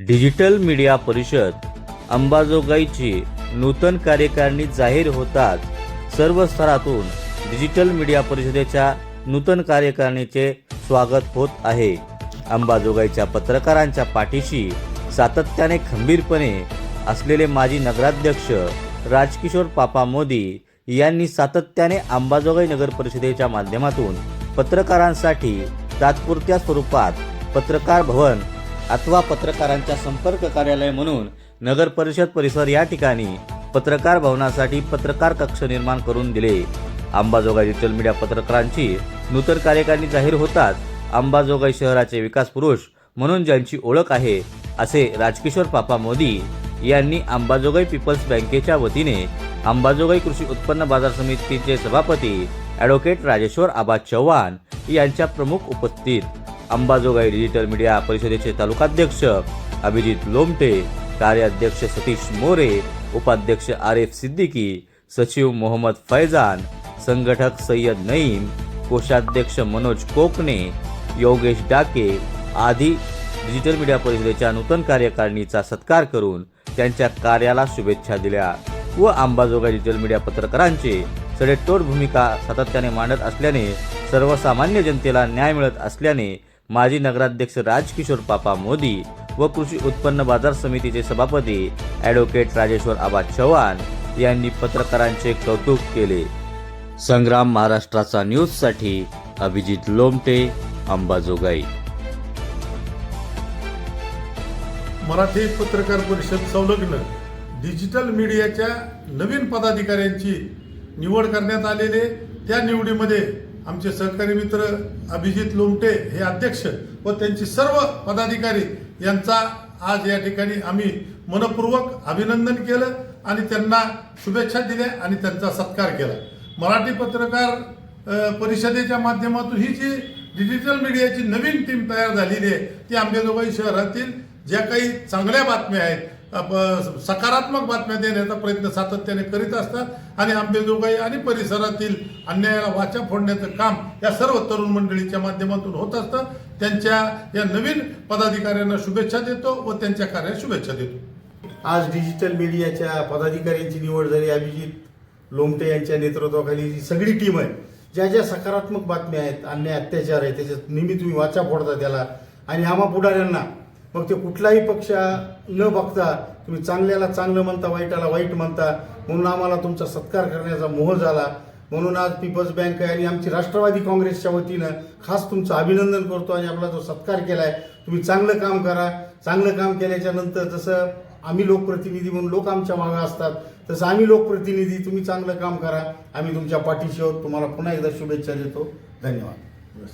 Digital media परिषद अंबाजोगाईची नूतन कार्यकारिणी जाहीर होताच सर्व स्तरातून डिजिटल मीडिया परिषदेच्या नूतन कार्यकारिणीचे स्वागत होत आहे. अंबाजोगाईच्या पत्रकारांच्या पाठीशी सातत्याने खंबीरपणे असलेले माजी नगराध्यक्ष राजकिशोर पापा मोदी यांनी सातत्याने अंबाजोगाई नगर परिषदेच्या माध्यमातून पत्रकारांसाठी तात्पुरत्या स्वरूपात पत्रकार भवन अथवा पत्रकारांच्या संपर्क कार्यालय म्हणून नगर परिषद परिसर या ठिकाणी पत्रकार भवनासाठी पत्रकार कक्ष निर्माण करून दिले. अंबाजोगाई डिजिटल मीडिया पत्रकारांची नूतन कार्यकारिणी जाहीर होताच अंबाजोगाई शहराचे विकास पुरुष म्हणून ज्यांची ओळख आहे असे राजकिशोर पापा मोदी यांनी अंबाजोगाई पीपल्स बँकेच्या वतीने अंबाजोगाई कृषी उत्पन्न बाजार समितीचे सभापती ॲडव्होकेट राजेश्वर आबा चव्हाण यांच्या प्रमुख उपस्थित अंबाजोगाई डिजिटल मीडिया परिषदेचे तालुकाध्यक्ष अभिजित लोमटे कार्याध्यक्ष सतीश मोरे उपाध्यक्ष आरिफ सिद्दीकी सचिव मोहम्मद फैजान संघटक सय्यद नईम कोषाध्यक्ष मनोज कोकणे योगेश डाके आदी डिजिटल मीडिया परिषदेच्या नूतन कार्यकारिणीचा सत्कार करून त्यांच्या कार्याला शुभेच्छा दिल्या व अंबाजोगाई डिजिटल मीडिया पत्रकारांचे सडेतोड भूमिका सातत्याने मांडत असल्याने सर्वसामान्य जनतेला न्याय मिळत असल्याने माजी नगराध्यक्ष राजकिशोर पापा मोदी व कृषी उत्पन्न बाजार समितीचे सभापती ॲडव्होकेट राजेश्वर आबा चव्हाण यांनी पत्रकारांचे कौतुक केले. संग्राम महाराष्ट्राचा न्यूजसाठी अभिजित लोमटे अंबाजोगाई मराठी पत्रकार परिषद संलग्न डिजिटल मीडियाच्या नवीन पदाधिकाऱ्यांची निवड करण्यात आलेले त्या निवडीमध्ये आमचे सहकारी मित्र अभिजित लोमटे हे अध्यक्ष व त्यांची सर्व पदाधिकारी यांचा आज या ठिकाणी आम्ही मनपूर्वक अभिनंदन केलं आणि त्यांना शुभेच्छा दिल्या आणि त्यांचा सत्कार केला. मराठी पत्रकार परिषदेच्या माध्यमातून ही जी डिजिटल मीडियाची नवीन टीम तयार झालेली आहे ती आंबेजोगाई शहरातील ज्या काही चांगल्या बातम्या आहेत सकारात्मक बातम्या देण्याचा प्रयत्न सातत्याने करीत असतात. आणि अंबेजोगाई आणि परिसरातील अन्यायाला वाचा फोडण्याचं काम या सर्व तरुण मंडळीच्या माध्यमातून होत असतं. त्यांच्या या नवीन पदाधिकाऱ्यांना शुभेच्छा देतो व त्यांच्या कार्यात शुभेच्छा देतो. आज डिजिटल मीडियाच्या पदाधिकाऱ्यांची निवड झाली. अभिजित लोमटे यांच्या नेतृत्वाखाली जी सगळी टीम आहे ज्या ज्या सकारात्मक बातम्या आहेत अन्याय अत्याचार आहे त्याच्यात नेहमी तुम्ही वाचा फोडता त्याला. आणि आम्हा पुढाऱ्यांना मग ते कुठलाही पक्ष न बघता तुम्ही चांगल्याला चांगलं म्हणता वाईटाला वाईट म्हणता म्हणून आम्हाला तुमचा सत्कार करण्याचा मोह झाला. म्हणून आज पीपल्स बँक आहे आणि आमची राष्ट्रवादी काँग्रेसच्या वतीनं खास तुमचं अभिनंदन करतो आणि आपला जो सत्कार केला आहे तुम्ही चांगलं काम करा. चांगलं काम केल्याच्यानंतर जसं आम्ही लोकप्रतिनिधी म्हणून लोक आमच्या मागं असतात तसं आम्ही लोकप्रतिनिधी तुम्ही चांगलं काम करा. आम्ही तुमच्या पाठीशी आहोत. तुम्हाला पुन्हा एकदा शुभेच्छा देतो. धन्यवाद.